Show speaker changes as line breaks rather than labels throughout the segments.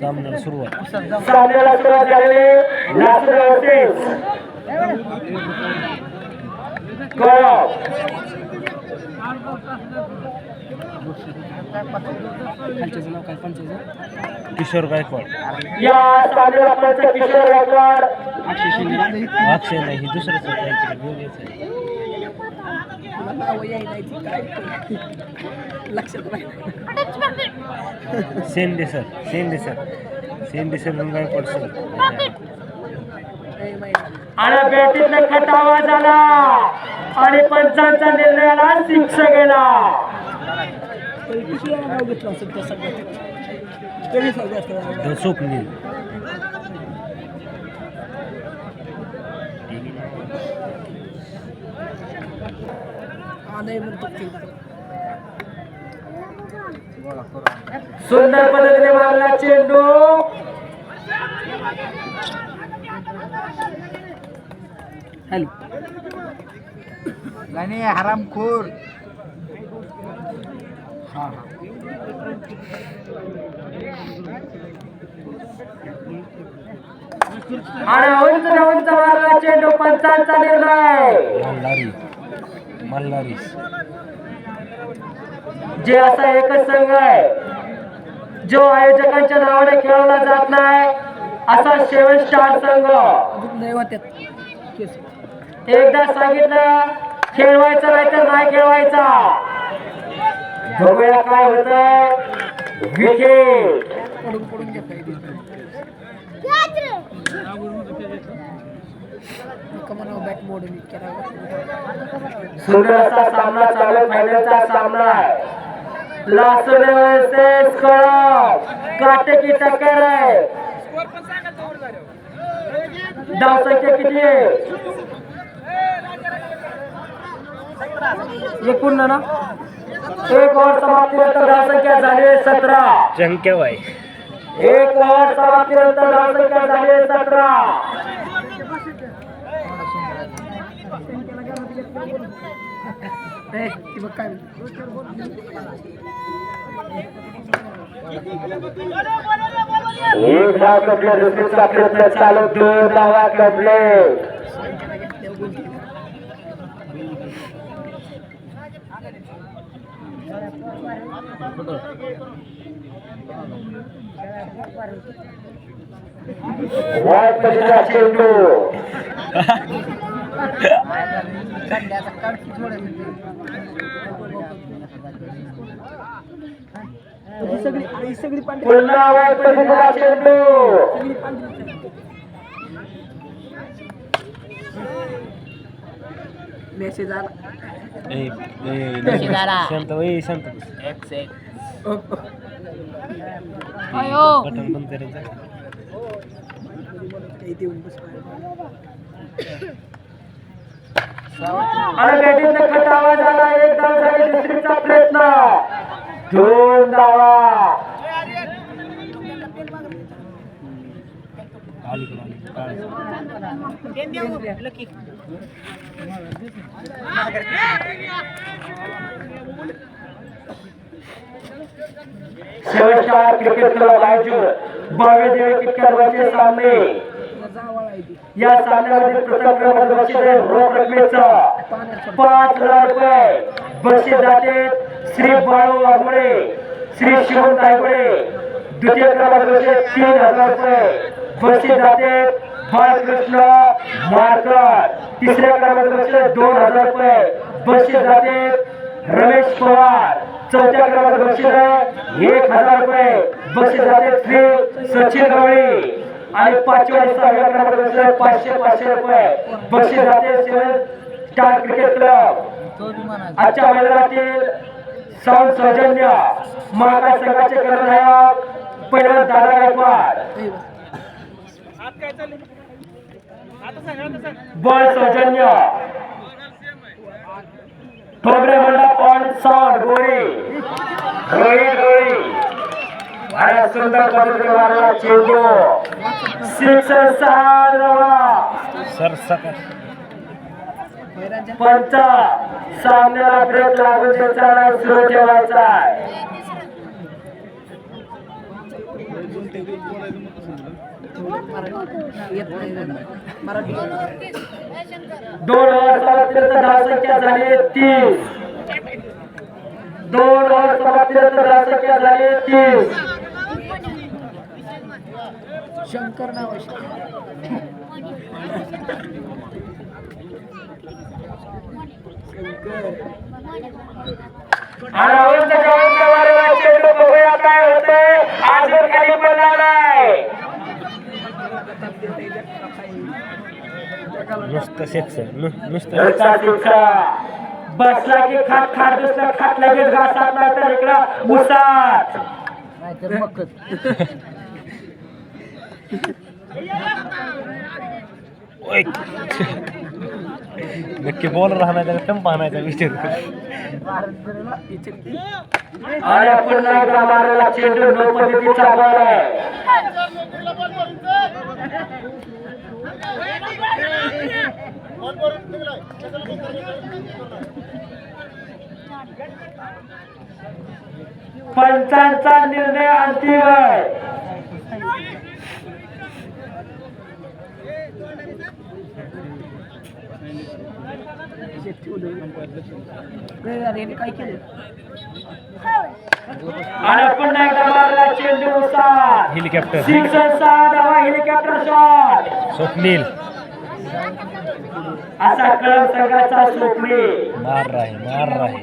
सामन्याला सुरुवात
सामन्याला सुरुवात झालेली लासूर वर्सेस कळव
किशोर गायकवाड.
या सामन्याला पंच किशोर गायकवाड.
अक्षय नाही ही दुसरंच काहीतरी आहे. Sende sir Sende sir. Sende sir म्हणून गायकवाड सर
आणि बॅटीतला खटावा झाला आणि पंचांचा निर्णयाला शिक्ष गेला.
स्वप्नील
सुंदर पद्धतीने मारला चेंडू.
हॅलो. नाही हरामखोर. हा
आणि उंच उंच मारला चेंडू पंचांचा निर्णय.
मल्हारी. मल्हारीस
जे असा एकच संघ आहे जो आयोजकांच्या नावाने खेळवला जात नाही असा सेवन स्टार संघ. एकदा सांगितलं खेळवायचं नाही तर नाही खेळवायचा. बघूया काय होत? सुंदर असा सामना चालू फायनलचा सामना आहे. लासुने वर्सेस कळप काटेकी टक्कर आहे. धाव संख्या किती आहे? एकूण ना? एक ओव्हर समाप्तीनंतर धाव संख्या झाली आहे सतरा.
चंक्याबाई
एक ओव्हर समाप्तीनंतर धाव संख्या झाली आहे सतरा.
काय
धाव कपले दुसरीचा प्रयत्न चालू दोन धावा कपले वाईट पद्धतीचा चेंडू
संध्याचा काढ ही सगळी ही सगळी पांढरी सगळी पांढरी मेसेज आला.
ए ए शांत ए शांत. बटन बंद करायचं
काही देऊन बस
आणि बॅटिंगने खटावा झाला एक धाव झाली दुसरीचा प्रयत्न. दोन धावा
अलीकडे
शेवटच्या क्रिकेट क्लब आयोजित भव्य देवी किटकरवरचे सामने. या सामन्यामध्ये प्रथम क्रमांक बक्षीस आहे रोख रकमेचा. पाच हजार रुपये बक्षीस जाते. श्री बाळू वाघमोडे श्री शिवण तायगुडे द्वितीय क्रमांक तीन हजार रुपये बक्षीस जाते बाळकृष्ण मारकर. तिसऱ्या क्रमांक दोन हजार रुपये बक्षीस जाते रमेश पवार. चौथ्या क्रमांक बक्षीस आहे एक हजार रुपये बक्षीस जाते श्री सचिन गवळी आणि पाचव्या सहाव्या क्रमांक बक्षीस पाचशे पाचशे रुपये बक्षीस जाते सेवन स्टार क्रिकेट क्लब. आजच्या मैदानातील साऊंड सौजन्य महाराज संघाचे कर्णधार पहिला दादा गायकवाड. बॉल सौजन्य. ठोबरे मंडप ऑन साऊंड गोळी रोहित गोळी आणि सुंदर पद्धतीने मारला चेंडू. सिक्स सहा
सर.
पंचा सामन्याला ब्रेक लागून त्याचा सुरू ठेवायचा दोन ओव्हर समाप्तीनंतर धावसंख्या झाली तीस. दोन ओव्हर समाप्तीनंतर धावसंख्या झाली तीस.
शंकर नाव आहे शंकर.
आणि उंच उंच वरला चेंडू बघूया काय होतंय अजून खाली पडला नाही
नुसतं नुसतं
बसला की खाट खाट दुसरा खाट लगेच घासात नाही तर इकडं उसात.
नाहीतर मकत.
नक्की बॉल राहणार त्याला टंप आणायचा विचार
आणि पुन्हा एकदा मारायला चेंडू नो पद्धतीचा बॉल पंचांचा निर्णय अंतिम आहे.
काय केलं
आणि पुन्हा एकदा मारला चेंडू उसात
हेलिकॉप्टर
हेलिकॉप्टर शॉट
स्वप्नील.
असा कळम संघाचा स्वप्ने
मार राहे मार राहे.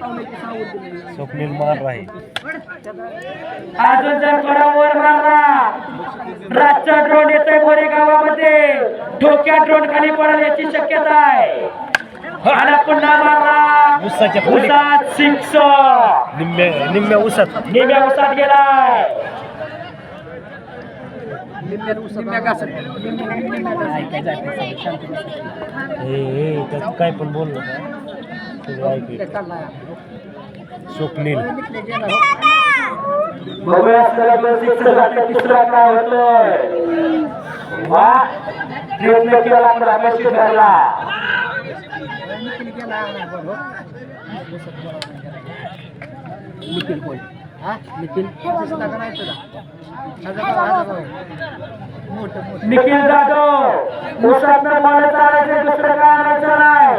स्वप्नील मार राहे.
अजून जर थोडा वर मारला रातचा ड्रोन येतोय मोरे गावामध्ये डोक्यात ड्रोन खाली पडेल याची शक्यता आहे. आणि पुन्हा मारला
उसाच्या खोली
उसात सिक्स.
निम्म्या निम्म्या उसात.
निम्या उसात गेलाय.
काय पण तुझं ऐक. स्वप्नील.
हो.
तिसरा काय होतोय? वा प्रयत्न केला पण अपेक्षित ठरला
निखिल बॉल हो. निखिल निखिल तसं नका नाही तुला नका बघा, नका बघा. मोठं मोठं
निखिल जाधव उसात मला चालायचं दुसरं काय आणायचं नाही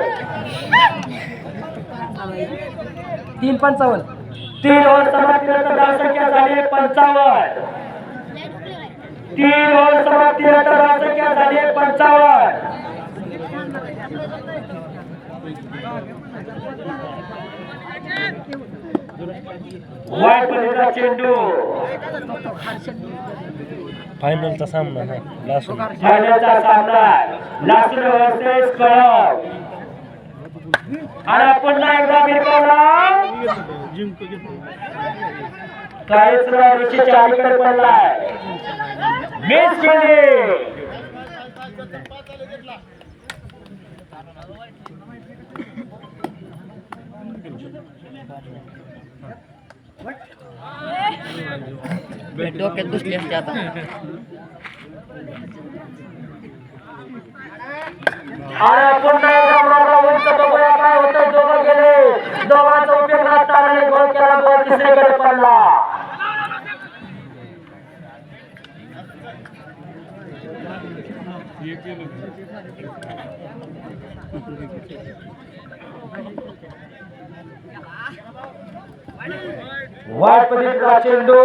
तीन पंचावन्न
तीन ओव्हर समाप्तीनंतर धावसंख्या झाली पंचावन्न तीन ओव्हर समाप्तीनंतर धावसंख्या झाली पंचावन्न वाईट चेंडू.
फायनलचा सामना हा लासून
फायनलचा सामना. लासूर वर्सेस कळम आणि पुन्हा एकदा मिरकावला काहीच नाही ऋषीच्या अलीकडे पडलाय मिस फिल्डिंग
डोक्यात दुसरी असते आता.
पुन्हा एकदा मारला उंच बघूया काय होतं दोघं गेले. दोघांचा उपयोग नसता गोल केला बॉल तिसरीकडे पडला. वाईट पद्धतीचा चेंडू वाह! चेंडू.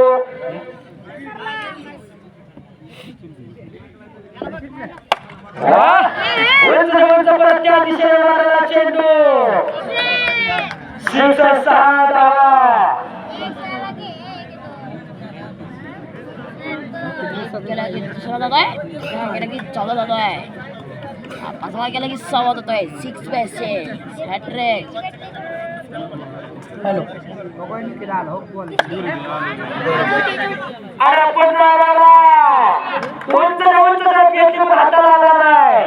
उंच त्या दिशेने मारला चेंडू. सिक्स सहा धावा
केला की दुसरा जातोय केला की चौदा जातोय हा पाचवा केला की सहा जातोय सिक्स पैसे हॅट्रिक
हॅलो. हो
अरे आला उंच उंच घेतली पण हाताला आला नाही.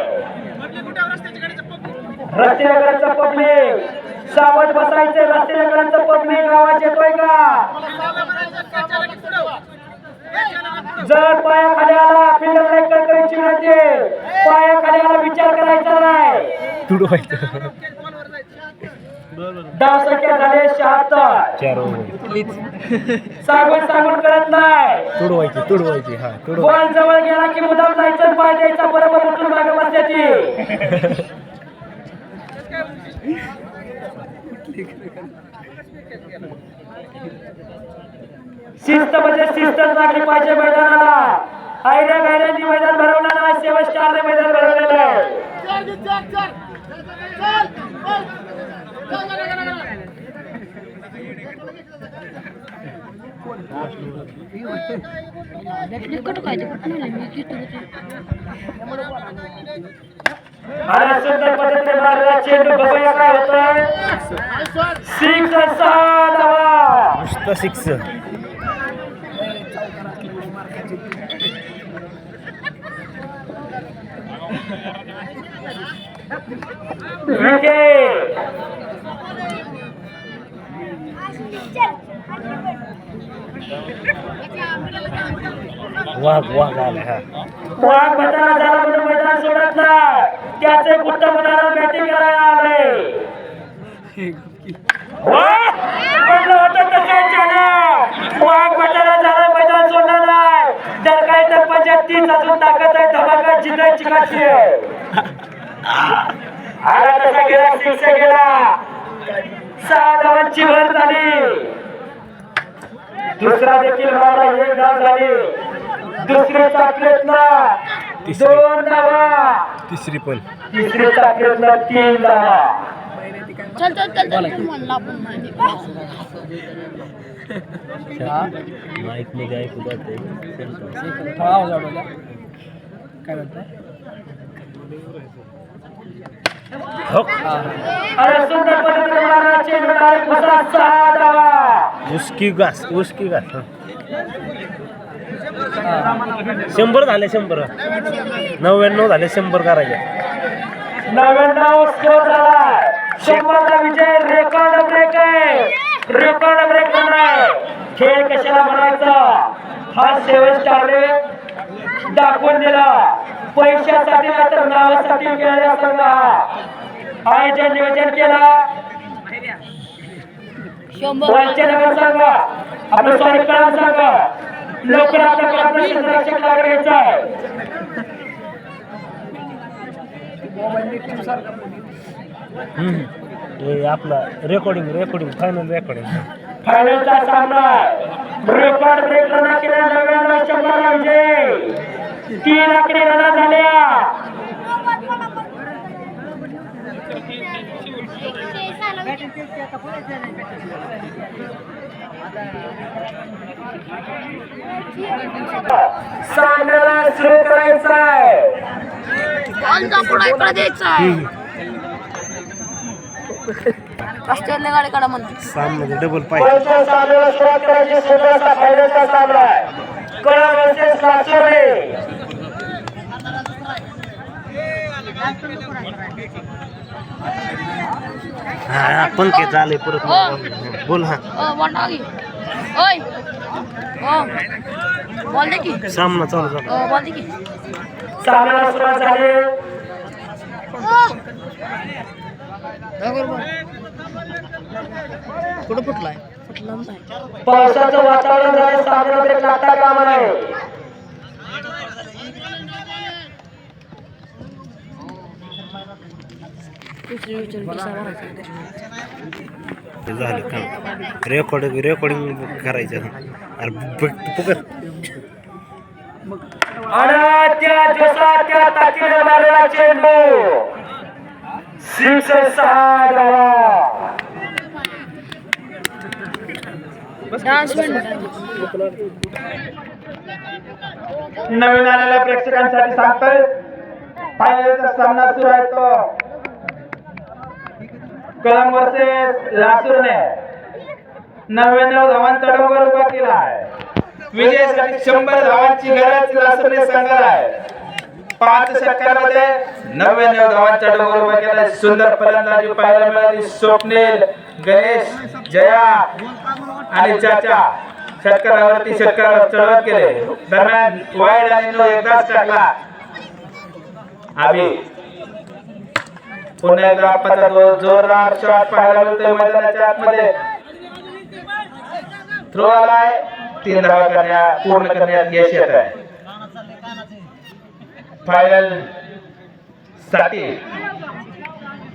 रस्त्याकडचं पब्लिक सावध बसायचे रस्त्याकडचं पब्लिक आवाज येतोय का? जर पायाखाली आला फिल्डर लेकर करायची नव्हते पायाखाली आला विचार करायचा नाही. धाव संख्या झाले शहात्तर.
चार
सांगून सांगून करत नाही.
तुडवायची तुडवायची हा तुडवायची.
बॉल जवळ गेला की मुद्दाम जायचं पाय द्यायचा बरोबर उठून मागे बसण्याची शिस्त म्हणजे शिस्तच लागली पाहिजे मैदानाला. आयऱ्या गायऱ्यांनी मैदान भरवलं नाही. सेवन स्टारने मैदान भरवलेलं आहे. सुंदर पद्धतीने मारलेला चेंडू बघूया काय होतोय. सिक्स सहा धावा
सिक्स
विकेट
वाघ वाघ आला हा
वाघ भटाला झाला म्हणून मैदान सोडत त्याचे उत्तम उदाहरण बॅटिंग करायला आले. म्हटलं होतं तसंच झालं. वाघ झाला मैदान नाही. काय तर पंच्याहत्तीस अजून ताकद आहे धमाका जिंकायची काची आला तसा गेला गेला. सहा धावांची भर झाली. दुसरा देखील मारा एक धाव झाली. दुसरीचा प्रयत्न
तिसरी.
दोन धावा.
तिसरी पण.
तिसरीचा प्रयत्न तीन धावा.
चल चल चल चल म्हणलं आपण माहिती
माईकमध्ये ऐकू जाते
थोडा आवाज वाढवला काय म्हणताय
हो
अरे सुंदर पद्धतीने मारा चेंडू डायरेक्ट घुसला सहा धावा.
उसकी घास उसकी घास. शंभर झाले शंभर. नव्याण्णव झाले शंभर करायचे.
नव्याण्णव स्कोर झाला शंभरचा विजय रेकॉर्ड ब्रेक आहे. रेकॉर्ड ब्रेक खेळ कशाला म्हणायचा? हा सेवन स्टारने दाखवून दिला. पैशासाठी नाही तर नावासाठी खेळला संघ आयोजन नियोजन केला संघ आपलं सॉरी कळम संघ लवकर आपल्याकडे आपलं क्षेत्ररक्षक लागायचं आहे.
हे आपला रेकॉर्डिंग रेकॉर्डिंग फायनल रेकॉर्डिंग
फायनलचा सामना रेकॉर्ड ब्रेक केल्या नव्याण्णव शंभर विजय तीन आकडे रन सामन्याला सुरू करायचा आहे
द्यायचा गाडी काढा म्हणते
सामने डबल पाहिजे
पहिल्या सामन्याला सुरुवात करायची सुरू असा फायनलचा सामना आहे. कळा वर्सेस लाचोरे
हा पंखे चाले परत
हो.
बोल. हा.
ओ बॉल टाकी ओय. ओ बॉल दे की.
सामना चालू झाला.
ओ बॉल दे की.
सामन्याला सुरुवात झाली.
कुठं फुटलाय फुटला नाही
पावसाचं वातावरण झाले सामन्याला ब्रेक लागता कामा नये
दुसरी विचार कसा भरायचा
ते झालं काम. रेकॉर्डिंग रेकॉर्डिंग करायचं. अरे बघ पुकर
आणि त्या दिवसात त्या ताकीने मारलेला चेंडू. सिक्स सहा धावा
डान्स
नवीन आलेल्या प्रेक्षकांसाठी सांगतोय फायनलचा सामना सुरू आहे तो. कळम वर्सेस लासूरने नव्याण्णव धावांचा डोंगर उभा केला आहे विजयासाठी शंभर धावांची गरज लासूरने संघाला आहे. पाच षटकांमध्ये नव्याण्णव धावांचा डोंगर उभा केला सुंदर फलंदाजी पाहायला मिळाली. स्वप्नील गणेश जया आणि चाचा षटकारावरती षटकारावर चढवत केले दरम्यान वाईड आणि नो एकदाच टाकला. आम्ही
पुन्हा एकदा आप्पाचा जो- जोरदार शॉट पाहायला मिळतोय मैदानाच्या आतमध्ये. थ्रो आलाय. तीन धावा करण्या पूर्ण करण्यात यश येत आहे. फायनलसाठी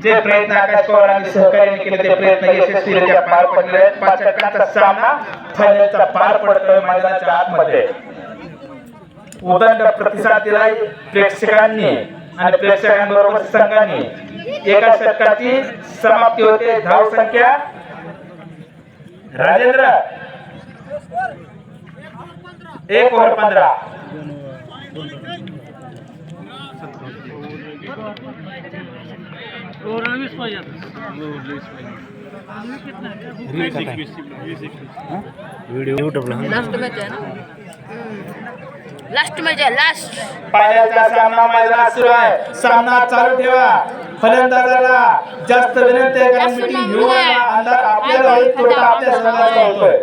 जे प्रयत्न आकाश पवार आणि सहकार्याने केले ते प्रयत्न यशस्वीरित्या पार पडले. पाच षटकांचा सामना फायनलचा पार पडतोय मैदानाच्या आतमध्ये. उदंड प्रतिसाद दिलाय प्रेक्षकांनी. आणि प्रेक्षकांबरोबर संघाने एका षटकाची समाप्ती होते. धाव संख्या राजेंद्र. एक ओव्हर पंधरा.
व्हिडिओ युट्यूबला
लास्ट ना लास्ट
पाण्याचा सामना मैदानात सुरू आहे. सामना चालू ठेवा. फलंदाजाला जास्त विनंती आहे कारण मिटिंग घेऊन अंधार आपल्याला होईल तोटा आपल्या संघाचा होतोय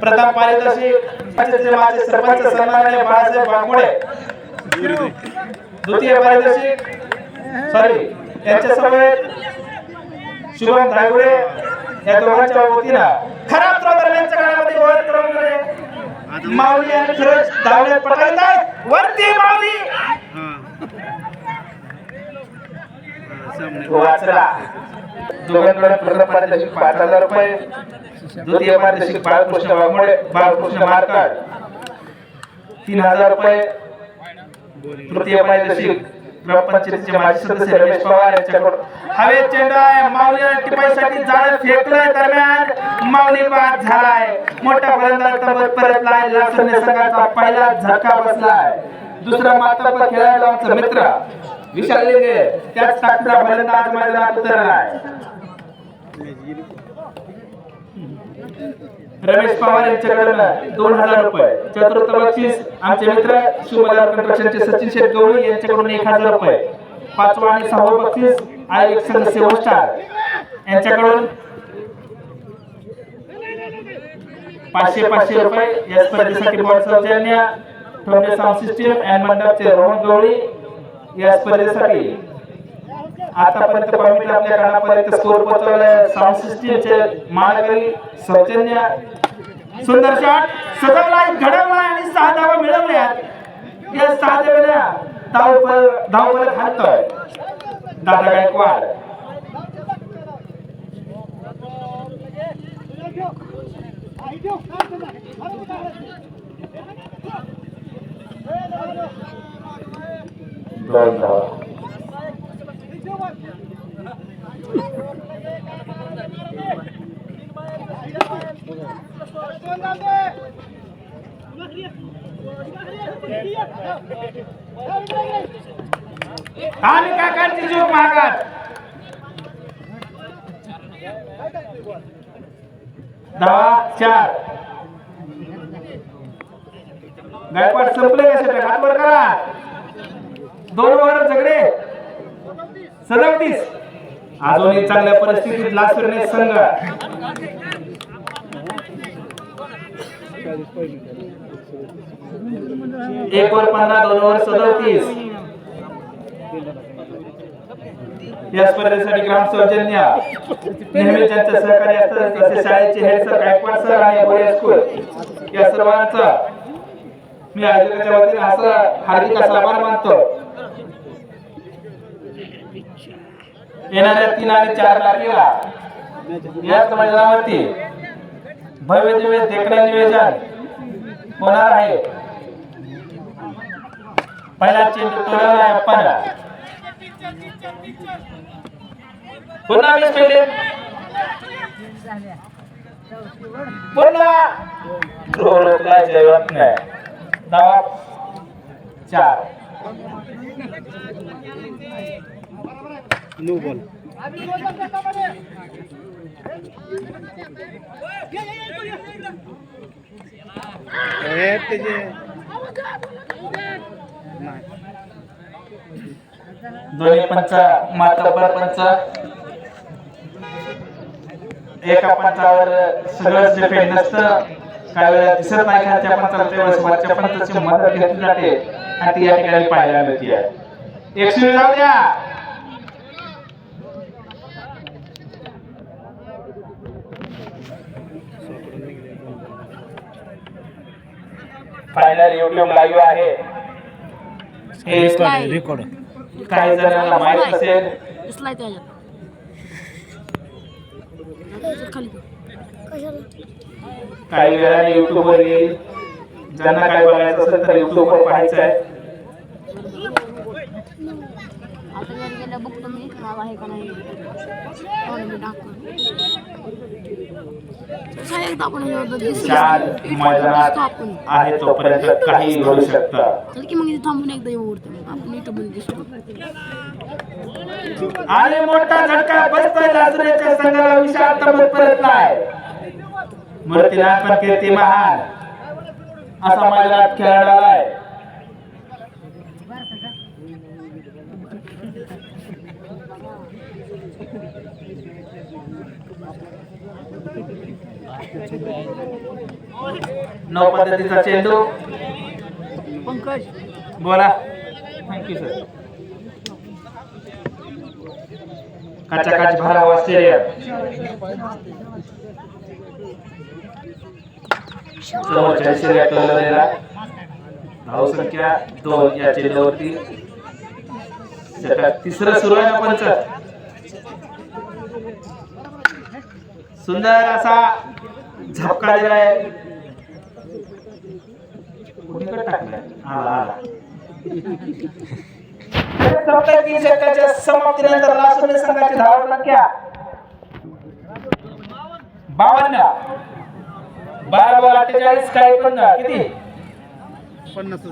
प्रथम पारितोषिक पंचायतचे माझे सरपंच सन्माननीय बाळासाहेब बागमुडे. द्वितीय पारितोषिक सॉरी यांच्या समवेत शुभम धायगुडे या दोघांच्या वतीनं खराब दरम्यानच्या काळामध्ये गोल क्रमांक माऊली आणि फिरोज धावले पटकावत आहेत वरती माऊली. वाचला दोघांकडे प्रथम पारितोषिक पाच हजार रुपये. द्वितीय पारितोषिक बाळकृष्ण वाघमोडे बाळकृष्ण मारकाड. तीन हजार रुपये. तृतीय पारितोषिक ग्रामपंचायतीचे माजी सदस्य रमेश पवार यांच्याकडून. हवे चेंडा आहे माऊली टिपाईसाठी जाळं फेकलंय दरम्यान माऊली बाद झालाय. मोठा फलंदाज तबत परतलाय लासने संघाचा पहिला झटका बसलाय. दुसरा मातब्बर खेळायला आमचा मित्र विशाल लिंगे त्याच टाकचा फलंदाज मैदानात उतरलाय. रमेश पवार यांच्याकडून दोन हजार रुपये. चतुर्थ बक्षीस आमचे मित्र शिवमदार कंस्ट्रक्शनचे सचिन शेठ गवळी यांच्याकडून एक हजार रुपये. पाचवा आणि सहावं बक्षीस आयोजक संघ सेवन स्टार. यांच्याकडून पाचशे पाचशे रुपये. या स्पर्धेसाठी बॉल सौजन्य ठोंबे साऊंड सिस्टीम अँड मंडपचे रोहन गवळी या स्पर्धेसाठी आतापर्यंत कमिटी आपल्या कानापर्यंत स्कोर पोहोचवलाय साऊंड सिस्टीमचे सौजन्य. सुंदर शॉट सजवलाय घडवलाय आणि सहा धावा मिळवल्यात. या सहा धाव्या धाव धाव परत हाणतोय. दादा गायकवाड. Thank you. आणि काकांची चूक महागात दहा चार. गायकवाड संपले कसे हात वर करा. दोन वर झगडे. सदतीस. एक चांगल्या परिस्थितीत लासुरने संघ. एक वर पंधरा दोन वर सदतीस. या स्पर्धेसाठी ग्राम सौजन्य. नेहमी त्यांचं सहकार्य असतात तसे शाळेचे हेड सर गायकवाड सर आणि बोरे स्कूल या सर्वांचा मी आयोजकाच्या वतीने असा हार्दिक असा आभार मानतो. येणाऱ्या तीन आणि चार तारखेला. याच मैदानावरती भव्य दिव्य देखणे निवेदन होणार आहे. पहिला चेंडू तोडवला आहे पहिला पुन्हा मिस केले पुन्हा. थ्रो रोखला जयवंत नाही. धावा. चार.
नो बॉल त्याचे
दोन्ही पंच मातबर पंच. एका पंचावर सगळंच डिपेंड नसतं काही वेळा दिसत नाही का त्या पंचाला त्यावेळेस वरच्या पंचाची मदत घेतली जाते. आणि ती या ठिकाणी पाहायला मिळते. आहे एक शिवी जाऊ द्या. फायनल युट्यूब लाईव्ह आहे. काही जणांना माहीत असेल. काही वेळाने युट्यूब वर येईल. ज्यांना काय बघायचं असेल तर युट्यूब वर पाहायचं आहे.
आता जर गेलं बघतो मी नाव आहे का नाही. मी टाकतो आपण
आहे तोपर्यंत काही घडू शकतं.
की मग इथे थांबून एकदा येऊ उरतो आपण इथं दिसतो
आणि मोठा झटका बसतोय लाजरेच्या संघाला विशाल तबत परत नाही. मूर्तीनाथ पण कीर्ती महान असा मैदानात खेळाडू आहे नऊ पद्धतीचा चेंडू.
पंकज.
बोला. Thank you sir stadium. समोरच्या शर्यत लढलेला धाव संख्या दोन या चेंडूवरती. तिसरं सुरू आहे ना पंच. सुंदर असा झपका दिलाय. कुणीकडे टाकलाय. आला आला समाप्तीनंतर लासोने संघाची धाव संख्या बावन्न. बारा बॉल अठ्ठेचाळीस काय पण किती?
पन्नास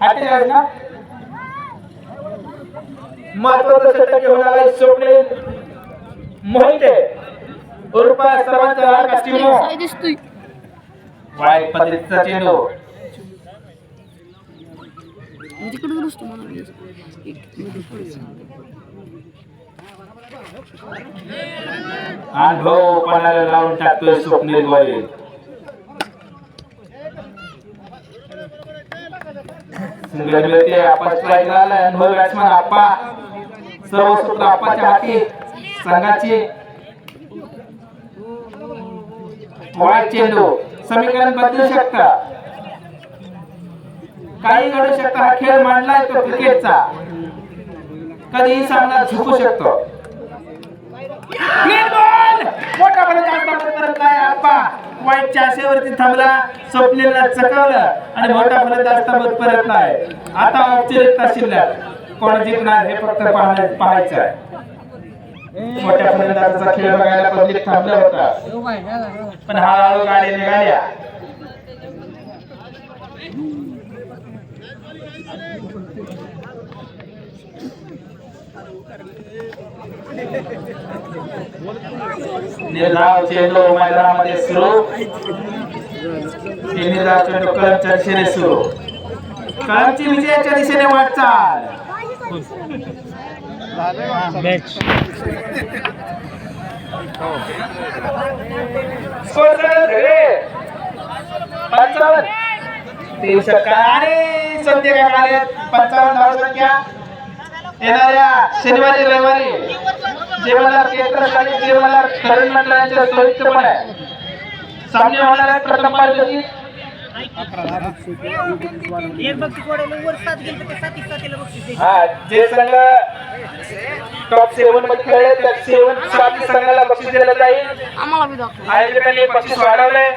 अठ्ठेचाळीस ना? महत्वाचं षटक घेऊन आलाय स्वप्नील मोहिते. उर्फ सर्वांचा लाडका स्टिमो वाईट पद्धतीचा चेंडू.
तिकडे दिसतो मला
लावून टाकतोय स्वप्नील सिंगल मिळते आपण स्ट्राईक आलाय अनुभव बॅट्समन आप्पा सर्व सूत्र आप्पाच्या हाती. वाईट चेंडू. समीकरण बदलू शकता. काही घडू शकतो हा खेळ मांडलाय तो क्रिकेटचा. कधीही सामना झुकू शकतो. मोठा फलक जास्त करत नाही आप्पा. वाईटच्या आशेवरती थांबला स्वप्नेला चकवलं आणि मोठा फलक जास्त परत नाही. आता औपचारिकता शिल्लक. कोण जिंकणार हे फक्त पाहण्या- पाहायचं आहे. मोठ्या फलंदाजाचा खेळ बघायला पब्लिक थांबला होता. पण हळूहळू गाडी निघाल्या निर्धाव चेंडू मैदानामध्ये सुरू. निर्धाव चेंडू कळमच्या दिशेने सुरू. कळमची विजयाच्या दिशेने वाटचाल. पंचावन्न. तीन षटकार आणि संध्याकाळ पंचावन्न धाव संख्या येणाऱ्या शनिवारी रविवारी जेवणाला केंद्रशाळेत जेवणाला तरुण मंडळांच्या सोयीचं आहे सामने होणार आहे. प्रथम पाच जे टॉप सेव्हनमध्ये खेळले त्या सेव्हन सात संघाला आयोजकांनी वाढवलंय.